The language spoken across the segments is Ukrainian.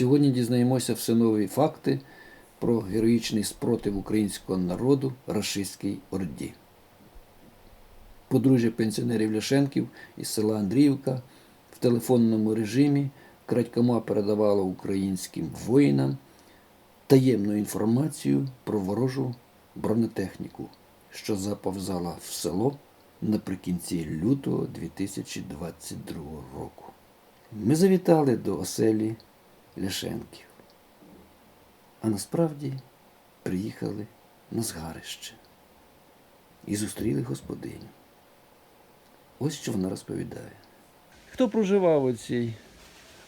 Сьогодні дізнаємося все нові факти про героїчний спротив українського народу рашистській орді. Подружжя пенсіонерів Ляшенків із села Андріївка в телефонному режимі крадькома передавало українським воїнам таємну інформацію про ворожу бронетехніку, що заповзала в село наприкінці лютого 2022 року. Ми завітали до оселі Ляшенків, а насправді приїхали на згарище і зустріли господиню. Ось що вона розповідає. Хто проживав у цій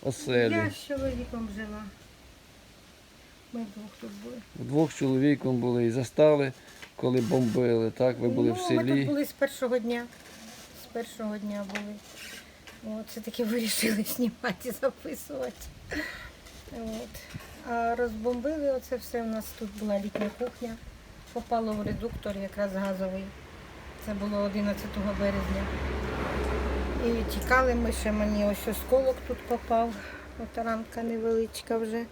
оселі? Я з чоловіком жила. Ми двох тут були. Вдвох чоловіком були і застали, коли бомбили, так? Ви були ну, в Ми тут були з першого дня. З першого дня були. От, це таки вирішили знімати і записувати. От. А розбомбили оце все. У нас тут була літня кухня. Попало в редуктор якраз газовий. Це було 11 березня. І тікали ми ще мені ось осколок тут попав. От ранка невеличка вже.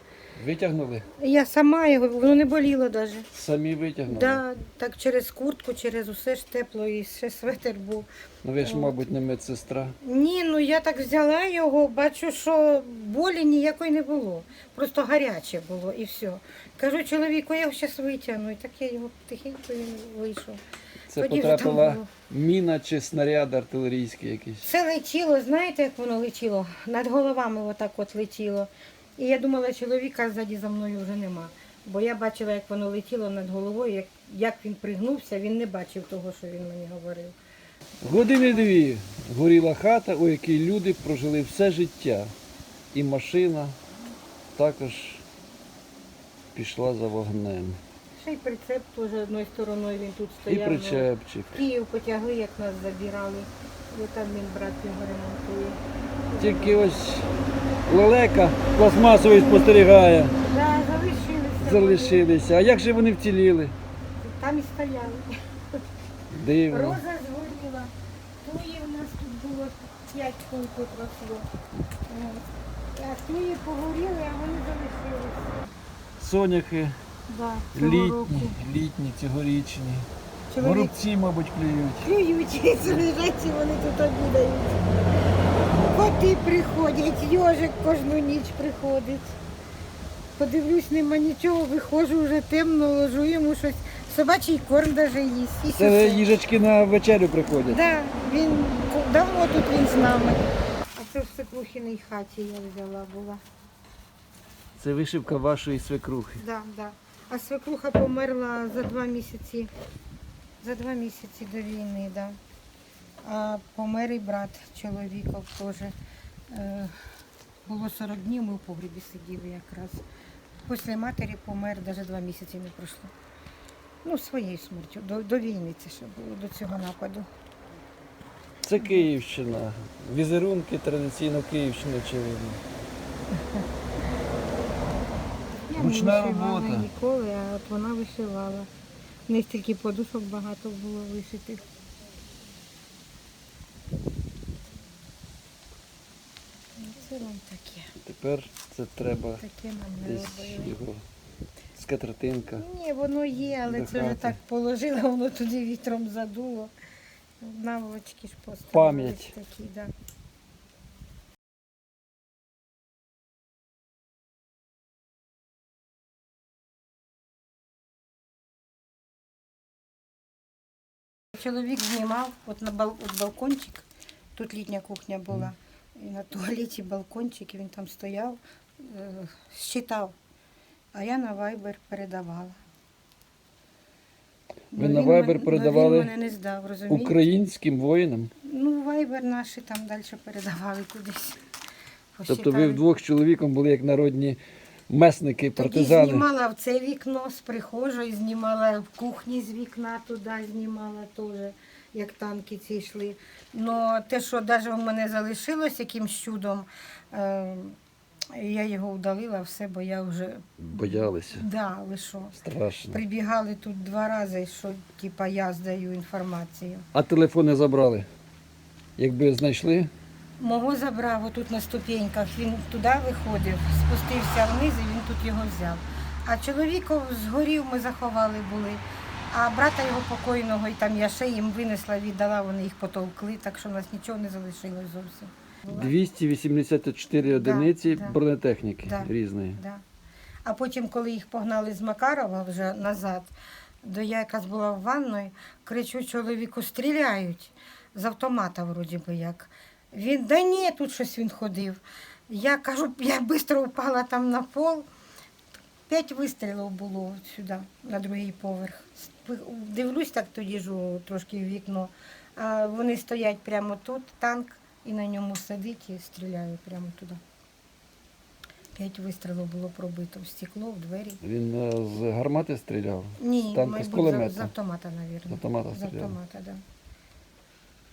Витягнули? Я сама його, воно не боліло навіть. Самі витягнули? Да, так через куртку, через усе ж тепло і ще светер був. Ну ви ж, От. мабуть, не медсестра. Ні, ну я так взяла його, бачу, що болі ніякої не було. Просто гаряче було і все. Кажу чоловіку, я його зараз витягну. І так я його тихенько він вийшов. Це Тоді потрапила міна чи снаряд артилерійський якийсь. Все летіло, знаєте, як воно летіло? Над головами отак от летіло. І я думала, чоловіка ззаді за мною вже нема. Бо я бачила, як воно летіло над головою, як, як він пригнувся, він не бачив того, що він мені говорив. Години дві горіла хата, у якій люди прожили все життя. І машина також пішла за вогнем. Ще й прицеп теж одною стороною він тут І стояв. ну, причепчик. Київ потягли, як нас забирали. І там він брат його ремонтує. Тільки ось лелека пластмасовий спостерігає. Да, залишилися. Залишилися. А як же вони вціліли? Там і стояли. Дивно. Роза згоріла. Туї в нас тут було п'ять кун тут росло. А туї погоріли, а вони залишилися. Соняхи Да, цього року. літні, літні, цьогорічні. Чоловік Горобці, мабуть, клюють. клюють, лежать, і вони тут обідають. Коти приходять, йожик кожну ніч приходить. Подивлюсь, нема нічого, виходжу вже темно, ложу йому щось. Собачий корм даже їсть. І Це все. їжачки на вечерю приходять. Да, він давно тут він з нами. А це в Секлухіній хаті я взяла була. Це вишивка вашої свекрухи. Да, да. А свекруха померла за два місяці. За два місяці до війни, да. А помер і брат чоловіков теж. Е, було 40 днів, ми в погрібі сиділи якраз. Після матері помер, навіть два місяці не пройшло. Ну, своєю смертю. До, до війни це ще було, до цього нападу. Це Київщина. Візерунки традиційно Київщини, очевидно. Я Ручна не вишивала робота. ніколи, а от вона вишивала. В неї стільки подушок багато було вишитих. Це вам таке. Тепер це треба Таке нам не десь робили. його скатертинка. Ні, воно є, але це вже так положила, воно туди вітром задуло. Наволочки ж поставили Пам'ять. такі, да. Чоловік знімав от на бал, от балкончик, тут літня кухня була, і на туалеті балкончик, і він там стояв, е, щитав, а я на Viber передавала. Ви Ну, на ну, передавали Він мене не здав, розумієте? Українським воїнам. Ну, Viber наші там далі передавали кудись. Тобто ви вдвох з чоловіком були як народні месники, Тоді партизани. знімала в це вікно з прихожої, знімала в кухні з вікна туди, знімала теж, як танки ці йшли. Ну, те, що навіть у мене залишилось якимсь чудом, е, я його удалила все, бо я вже Боялися. да, що. Страшно. Прибігали тут два рази, що типа я здаю інформацію. А телефони забрали. Якби знайшли, Мого забрав отут на ступеньках, він туди виходив, спустився вниз і він тут його взяв. А чоловіков згорів, ми заховали були. А брата його покойного, і там я ще їм винесла, віддала, вони їх потовкли, так що в нас нічого не залишилось зовсім. 284 одиниці да. бронетехніки Да. різної. Да. А потім, коли їх погнали з Макарова вже назад, до я якраз була в ванної, кричу чоловіку, стріляють з автомата, вроді би як. Він, да ні, тут щось він ходив. Я кажу, я швидко впала там на пол. П'ять вистрілів було сюди, на другий поверх. Дивлюсь так тоді ж трошки в вікно. А вони стоять прямо тут, танк, і на ньому сидить і стріляє прямо туди. П'ять вистрілів було пробито в стекло, в двері. Він е, з гармати стріляв? Ні, танка, з мабуть, з, з автомата, мабуть. З автомата З автомата. Да.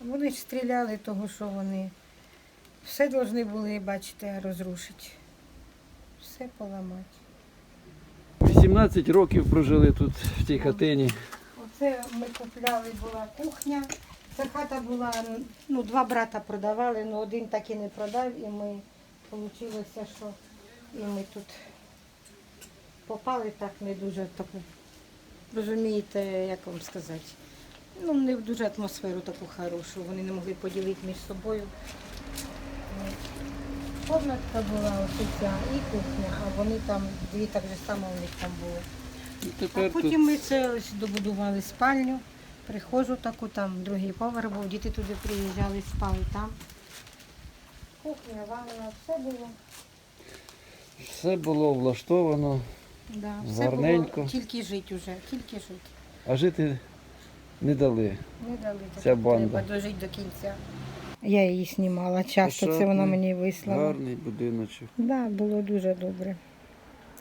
Вони ж стріляли, того, що вони все повинні були, бачите, розрушити. Все поламати. 18 років прожили тут, в цій хатині. Оце ми купляли, була кухня. Ця хата була, ну, два брата продавали, але один так і не продав, і ми вийшло, що і ми тут попали так не дуже таку, розумієте, як вам сказати, ну, не в дуже атмосферу таку хорошу, вони не могли поділити між собою. Комнатка була ось ця і кухня, а вони там, дві так же само у них там було. І А потім ми це ось добудували спальню. Приходжу таку, там другий поверх був, діти туди приїжджали, спали там. Кухня, ванна, все було. все було влаштовано, Да, все Гарненько. було тільки жити вже, тільки жити. а жити не дали. Не дали так, Ця банда. треба дожити до кінця. Я її знімала часто, це вона мені вислала. Гарний будиночок. Так, да, було дуже добре.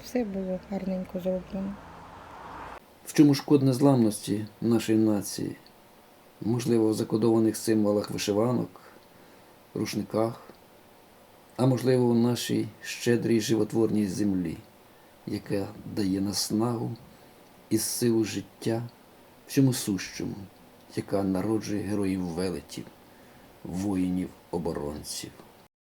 Все було гарненько зроблено. В чому шкод незламності нашої нації? Можливо, в закодованих символах вишиванок, рушниках, а можливо, у нашій щедрій животворній землі, яка дає наснагу і силу життя всьому сущому, яка народжує героїв велетів, воїнів-оборонців.